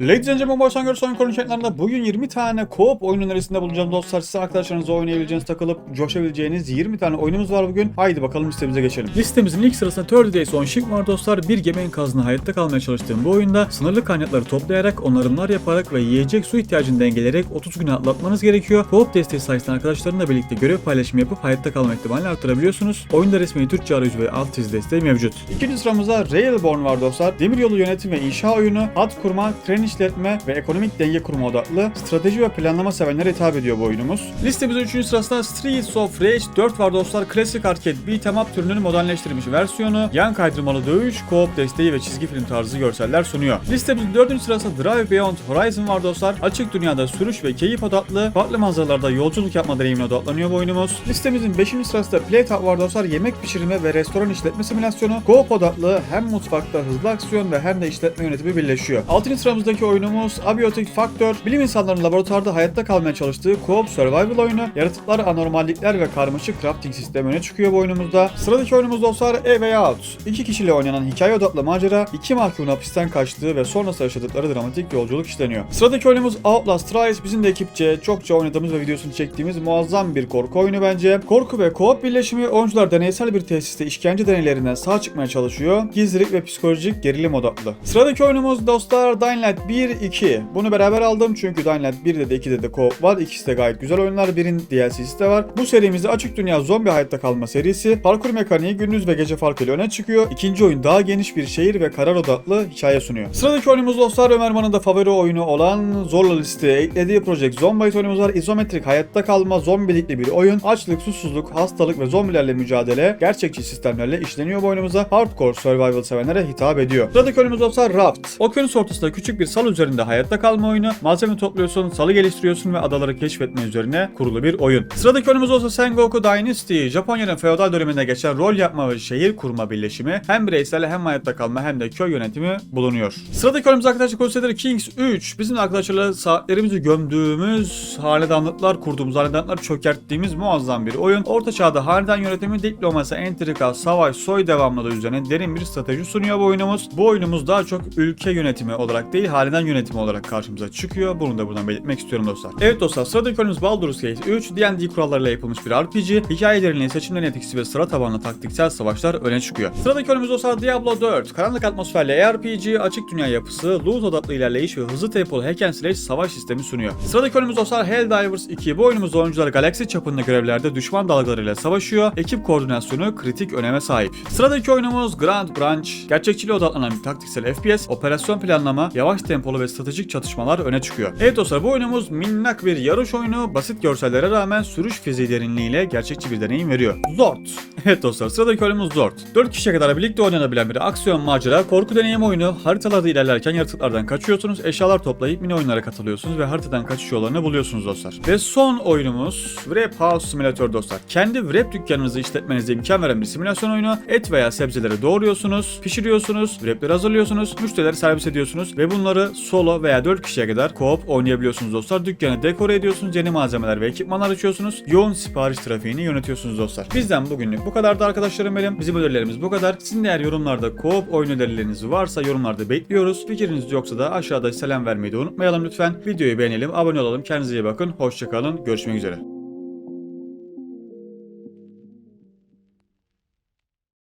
Ladies and gentlemen, boys and girls oyun konuşacaklarında bugün 20 tane co-op oyun önerisinde bulunacağım dostlar. Size arkadaşlarınızla oynayabileceğiniz, takılıp coşabileceğiniz 20 tane oyunumuz var bugün. Haydi bakalım listemize geçelim. Listemizin ilk sırasında 30 Days on Shift var dostlar. Bir gemi enkazına hayatta kalmaya çalıştığım bu oyunda sınırlı kaynakları toplayarak, onarımlar yaparak ve yiyecek su ihtiyacını dengeleyerek 30 güne atlatmanız gerekiyor. Co-op desteği sayesinde arkadaşlarınla birlikte görev paylaşımı yapıp hayatta kalma ihtimalini artırabiliyorsunuz. Oyunda resmi Türkçe arayüzü ve alt dizi desteği mevcut. İkinci sıramızda Railborn var dostlar. Demiryolu yönetim ve inşa oyunu, hat kurma, tren işletme ve ekonomik denge kurma odaklı strateji ve planlama sevenlere hitap ediyor bu oyunumuz. Listemizin 3. sırasında Streets of Rage 4 var dostlar. Klasik arcade beat'em up türünün modernleştirilmiş versiyonu, yan kaydırmalı dövüş, co-op desteği ve çizgi film tarzı görseller sunuyor. Listemizin 4. sırasında Drive Beyond Horizon var dostlar. Açık dünyada sürüş ve keyif odaklı, farklı manzaralarda yolculuk yapma deneyimine odaklanıyor bu oyunumuz. Listemizin 5. sırasında Playtop var dostlar. Yemek pişirme ve restoran işletme simülasyonu. Co-op odaklı hem mutfakta hızlı aksiyon ve hem de işletme yönetimi birleşiyor. 6. sıramızdaki oyunumuz Abiotic Factor. Bilim insanlarının laboratuvarda hayatta kalmaya çalıştığı co-op survival oyunu. Yaratıklar, anormallikler ve karmaşık crafting sistemi öne çıkıyor bu oyunumuzda. Sıradaki oyunumuz dostlar A Way Out. İki kişiyle oynanan hikaye odaklı macera, iki mahkumun hapisten kaçtığı ve sonrasında yaşadıkları dramatik yolculuk işleniyor. Sıradaki oyunumuz Outlast Rise. Bizim de ekipçe çokça oynadığımız ve videosunu çektiğimiz muazzam bir korku oyunu bence. Korku ve co-op birleşimi oyuncular deneysel bir tesiste işkence deneylerinden sağ çıkmaya çalışıyor. Gizlilik ve psikolojik gerilim odaklı. Sıradaki oyunumuz dostlar Dying Light 1, 2. Bunu beraber aldım çünkü Dying Light 1'de de 2'de de co-op var. İkisi de gayet güzel oyunlar. Birin DLC'si de var. Bu serimizde açık dünya zombi hayatta kalma serisi. Parkur mekaniği gündüz ve gece farkıyla öne çıkıyor. İkinci oyun daha geniş bir şehir ve karar odaklı hikaye sunuyor. Sıradaki oyunumuz dostlar Ömerman'ın da favori oyunu olan Zorla listeye eklediği Project Zomboid oyunumuz var. İzometrik hayatta kalma zombilikli bir oyun. Açlık, susuzluk, hastalık ve zombilerle mücadele gerçekçi sistemlerle işleniyor bu oyunumuza. Hardcore survival sevenlere hitap ediyor. Sıradaki oyunumuz dostlar Raft. Okyanus ortasında küçük bir sal üzerinde hayatta kalma oyunu. Malzeme topluyorsun, salı geliştiriyorsun ve adaları keşfetme üzerine kurulu bir oyun. Sıradaki oyunumuz olsa Sengoku Dynasty. Japonya'nın feodal döneminde geçen rol yapma ve şehir kurma birleşimi. Hem bireysel hem hayatta kalma hem de köy yönetimi bulunuyor. Sıradaki oyunumuz arkadaşlar Crusader Kings 3. Bizim arkadaşlarla saatlerimizi gömdüğümüz, hanedanlıklar kurduğumuz, hanedanlıklar çökerttiğimiz muazzam bir oyun. Orta çağda hanedan yönetimi, diplomasi, entrika, savaş, soy devamlılığı üzerine derin bir strateji sunuyor bu oyunumuz. Bu oyunumuz daha çok ülke yönetimi olarak değil, hanedan yönetimi olarak karşımıza çıkıyor. Bunu da buradan belirtmek istiyorum dostlar. Evet dostlar sıradaki oyunumuz Baldur's Gate 3. D&D kurallarıyla yapılmış bir RPG. Hikaye derinliği, seçimlerin etkisi ve sıra tabanlı taktiksel savaşlar öne çıkıyor. Sıradaki oyunumuz dostlar Diablo 4. Karanlık atmosferli RPG, açık dünya yapısı, loot odaklı ilerleyiş ve hızlı tempolu hack and slash savaş sistemi sunuyor. Sıradaki oyunumuz dostlar Helldivers 2. Bu oyunumuzda oyuncular galaksi çapında görevlerde düşman dalgalarıyla savaşıyor. Ekip koordinasyonu kritik öneme sahip. Sıradaki oyunumuz Grand Branch. Gerçekçiliğe odaklanan bir taktiksel FPS, operasyon planlama, yavaş tempolu ve stratejik çatışmalar öne çıkıyor. Evet dostlar bu oyunumuz minnak bir yarış oyunu. Basit görsellere rağmen sürüş fiziği derinliğiyle gerçekçi bir deneyim veriyor. Zord. Evet dostlar sıradaki oyunumuz Zord. 4 kişiye kadar birlikte oynanabilen bir aksiyon macera, korku deneyim oyunu. Haritalarda ilerlerken yaratıklardan kaçıyorsunuz, eşyalar toplayıp mini oyunlara katılıyorsunuz ve haritadan kaçış yollarını buluyorsunuz dostlar. Ve son oyunumuz Wrap House Simulator dostlar. Kendi wrap dükkanınızı işletmenize imkan veren bir simülasyon oyunu. Et veya sebzeleri doğruyorsunuz, pişiriyorsunuz, wrapleri hazırlıyorsunuz, müşterileri servis ediyorsunuz ve bunları solo veya 4 kişiye kadar co-op oynayabiliyorsunuz dostlar. Dükkanı dekore ediyorsunuz, yeni malzemeler ve ekipmanlar açıyorsunuz. Yoğun sipariş trafiğini yönetiyorsunuz dostlar. Bizden bugünlük bu kadardı arkadaşlarım benim. Bizim önerilerimiz bu kadar. Sizin eğer yorumlarda co-op oyun önerileriniz varsa yorumlarda bekliyoruz. Fikriniz yoksa da aşağıda selam vermeyi de unutmayalım lütfen. Videoyu beğenelim, abone olalım. Kendinize iyi bakın. Hoşçakalın. Görüşmek üzere.